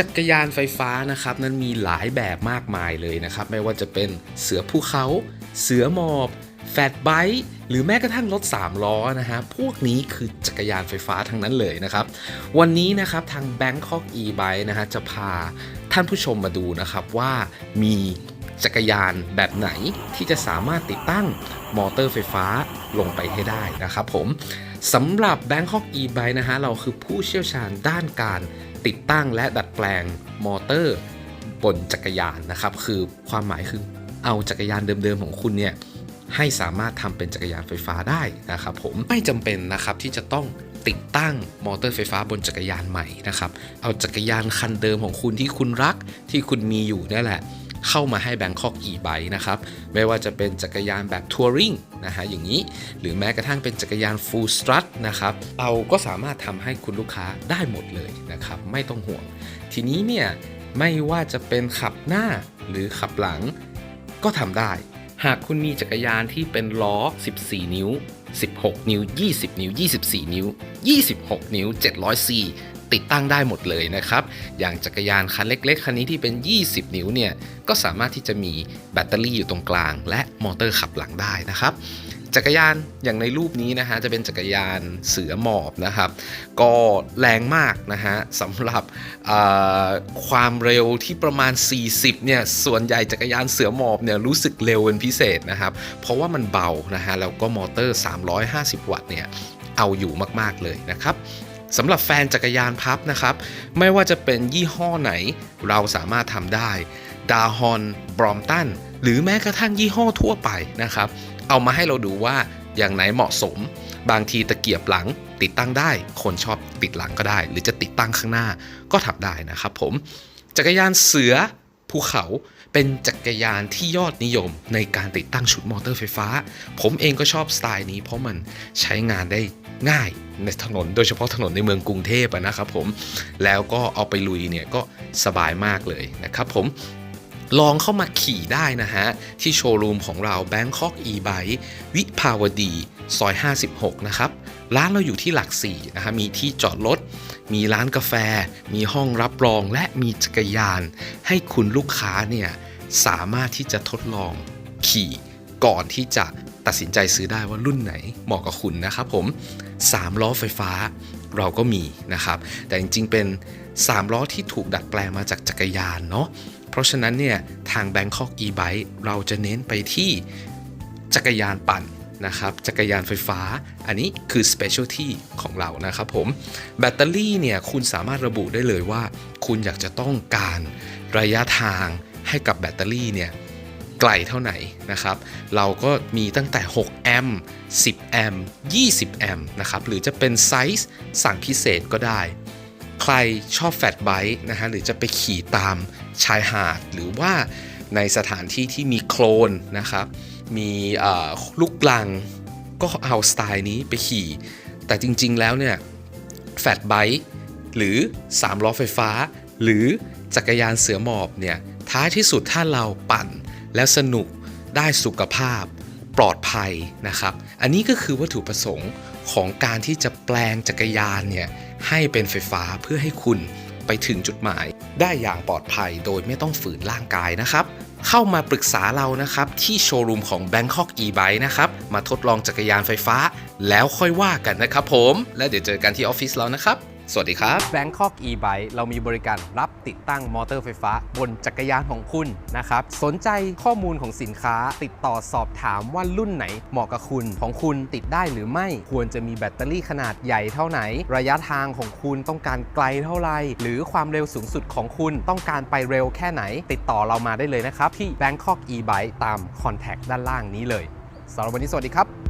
จักรยานไฟฟ้านะครับนั้นมีหลายแบบมากมายเลยนะครับ ไม่ว่าจะเป็นเสือภูเขา เสือหมอบ แฟตไบค์หรือแม้กระทั่งรถ3ล้อนะฮะ พวกนี้คือจักรยานไฟฟ้าทั้งนั้นเลยนะครับ วันนี้นะครับทาง Bangkok e-bike นะฮะจะพาท่านผู้ชมมาดูนะครับว่ามีจักรยานแบบไหนที่จะสามารถติดตั้งมอเตอร์ไฟฟ้าลงไปให้ได้นะครับผมสำหรับ Bangkok e-bike นะฮะเราคือผู้เชี่ยวชาญด้านการ ติดตั้งและดัดแปลงมอเตอร์บนจักรยานนะครับ คือความหมายคือเอาจักรยานเดิมๆของคุณเนี่ยให้สามารถทำเป็นจักรยานไฟฟ้าได้นะครับ ผมไม่จำเป็นนะครับที่จะต้องติดตั้งมอเตอร์ไฟฟ้าบนจักรยานใหม่นะครับ เอาจักรยานคันเดิมของคุณที่คุณรักที่คุณมีอยู่นี่แหละ เข้ามาให้ Bangkok e-bike นะครับ ไม่ว่าจะเป็นจักรยานแบบทัวริงนะฮะอย่างนี้ หรือแม้กระทั่งเป็นจักรยาน full strut นะครับ เราก็สามารถทำให้คุณลูกค้าได้หมดเลยนะครับ ไม่ต้องห่วง ทีนี้เนี่ยไม่ว่าจะเป็นขับหน้าหรือขับหลังก็ทำได้ หากคุณมีจักรยานที่เป็นล้อ 14 นิ้ว 16 นิ้ว 20 นิ้ว 24 นิ้ว 26 นิ้ว700 c ติดตั้งได้หมดเลยนะครับ อย่างจักรยานคันเล็กๆคันนี้ที่เป็น 20 นิ้วเนี่ยก็สามารถที่จะมีแบตเตอรี่อยู่ตรงกลาง และมอเตอร์ขับหลังได้นะครับ จักรยานอย่างในรูปนี้นะฮะจะเป็นจักรยานเสือหมอบนะครับ ก็แรงมากนะฮะสำหรับความเร็วที่ประมาณ 40เนี่ยส่วนใหญ่จักรยานเสือหมอบเนี่ยรู้สึกเร็วเป็นพิเศษนะครับ เพราะว่ามันเบานะฮะแล้วก็มอเตอร์ 350 วัตต์เนี่ยเอาอยู่มากๆเลยนะครับ สำหรับแฟนจักรยานพับนะครับ ไม่ว่าจะเป็นยี่ห้อไหน เราสามารถทำได้ ดาฮอนบรอมตัน หรือแม้กระทั่งยี่ห้อทั่วไปนะครับ เอามาให้เราดูว่าอย่างไหนเหมาะสม บางทีตะเกียบหลังติดตั้งได้ คนชอบติดหลังก็ได้ หรือจะติดตั้งข้างหน้าก็ทำได้นะครับผม จักรยานเสือภูเขาเป็นจักรยานที่ยอดนิยมในการติดตั้งชุดมอเตอร์ไฟฟ้า ผมเองก็ชอบสไตล์นี้เพราะมันใช้งานได้ ง่ายในถนนโดยเฉพาะถนนในเมืองกรุงเทพนะครับผมแล้วก็เอาไปลุยเนี่ยก็สบายมากเลยนะครับผมลองเข้ามาขี่ได้นะฮะ ที่โชว์รูมของเรา Bangkok e-bike วิภาวดีซอย 56 นะครับ ร้านเราอยู่ที่หลักสี่นะฮะมีที่จอดรถ มีร้านกาแฟ มีห้องรับรอง และมีจักรยาน ให้คุณลูกค้าเนี่ย สามารถที่จะทดลองขี่ก่อนที่จะตัดสินใจซื้อได้ว่ารุ่นไหนเหมาะกับคุณนะครับผม 3 ล้อไฟฟ้าเราก็มีนะครับ แต่จริงๆเป็น 3 ล้อที่ถูกดัดแปลงมาจากจักรยานเนาะเพราะฉะนั้นเนี่ยทาง Bangkok e-bike เราจะเน้นไปที่จักรยานปั่นนะครับจักรยานไฟฟ้า อันนี้คือ specialty ของเรานะครับผม แบตเตอรี่เนี่ยคุณสามารถระบุได้เลยว่า คุณอยากจะต้องการระยะทางให้กับแบตเตอรี่เนี่ย ไกลเท่าไหนนะครับ เราก็มีตั้งแต่ 6 แอมป์ 10 แอมป์ 20 แอมป์นะครับ หรือจะเป็นไซส์สั่งพิเศษก็ได้ ใครชอบแฟตไบค์นะฮะ หรือจะไปขี่ตามชายหาด หรือว่าในสถานที่ที่มีโคลนนะครับ มีลูกลัง ก็เอาสไตล์นี้ไปขี่ แต่จริงๆแล้วเนี่ยแฟตไบค์หรือ 3 ล้อไฟฟ้า หรือจักรยานเสือหมอบเนี่ยท้ายที่สุดถ้าเราปั่น แล้วสนุกได้สุขภาพปลอดภัยนะครับ อันนี้ก็คือวัตถุประสงค์ของการที่จะแปลงจักรยานเนี่ยให้เป็นไฟฟ้าเพื่อให้คุณไปถึงจุดหมาย ได้อย่างปลอดภัยโดยไม่ต้องฝืนร่างกายนะครับ เข้ามาปรึกษาเรานะครับ ที่โชว์รูมของ Bangkok e-bike นะครับ มาทดลองจักรยานไฟฟ้า แล้วค่อยว่ากันนะครับผม และเดี๋ยวเจอกันที่ออฟฟิศเรานะครับ สวัสดีครับ Bangkok e-bike เรามีบริการรับติดตั้งมอเตอร์ไฟฟ้า บนจักรยานของคุณนะครับ สนใจข้อมูลของสินค้า ติดต่อสอบถามว่ารุ่นไหนเหมาะกับคุณของคุณติดได้หรือไม่ควรจะมีแบตเตอรี่ขนาดใหญ่เท่าไหน ระยะทางของคุณต้องการไกลเท่าไหร่หรือความเร็วสูงสุดของคุณต้องการไปเร็วแค่ไหน ติดต่อเรามาได้เลยนะครับที่ Bangkok e-bike ตามคอนแทคด้านล่างนี้เลยสำหรับวันนี้สวัสดีครับ